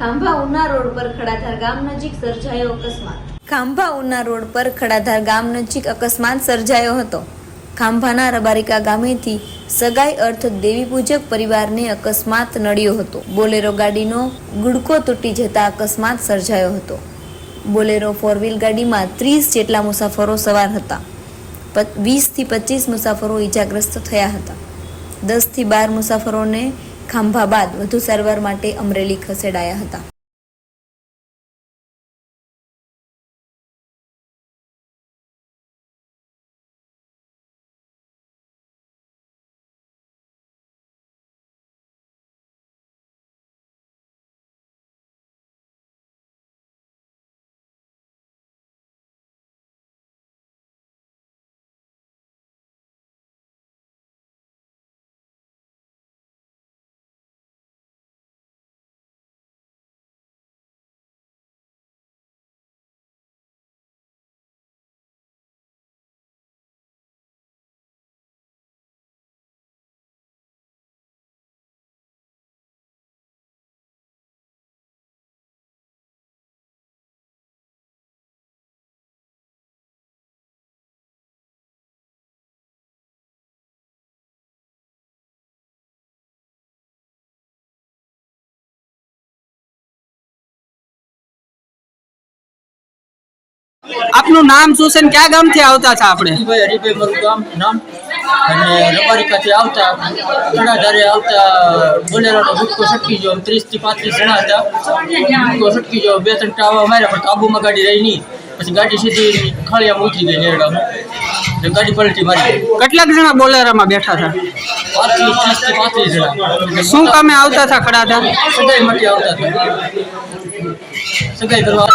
Khambha Una road પર ખડાધાર ગામ નજીક સર્જાયો અકસ્માત. ખાંભા ઉના રોડ પર ખડાધાર ગામ નજીક અકસ્માત સર્જાયો હતો. ખાંભાના રબારિકા ગામેથી સગાઈ અર્થ દેવી પૂજક પરિવારને અકસ્માત નડ્યો હતો. બોલેરો ગાડીનો ગુડકો તૂટી જતા અકસ્માત સર્જાયો હતો. બોલેરો ફોર વ્હીલ ગાડીમાં ત્રીસ જેટલા મુસાફરો સવાર હતા. વીસથી પચીસ મુસાફરો ઈજાગ્રસ્ત થયા હતા. દસથી બાર મુસાફરોને ખાંભા બાદ વધુ સારવાર માટે અમરેલી ખસેડાયા હતા. આપનું નામ શું છે ને ક્યાં ગામથી આવતા હતા આપણે? હરિભાઈ હરિભાઈ મારું ગામ નામ. અને રબારિકાથી આવતા આવતા બોલેરોનો ભૂટકો છટકી ગયો ત્રીસથી પાંત્રીસ જણા હતા. ભૂટકો છટકી ગયો બે ત્રણ ટાવા માર્યા પણ કાબુમાં ગાડી રહી નહીં. પછી ગાડી સીધી ખાળિયામાં ઉતરી ગઈ નેરડામાં. ગાડી પલટી મારી કેટલાક જણા બોલેરામાં બેઠા હતા? પાંત્રીસ ત્રીસથી પાંત્રીસ જણા. શું કામે આવતા હતા ખડાધાર સગાઈ માટે આવતા હતા. સગાઈ કરવા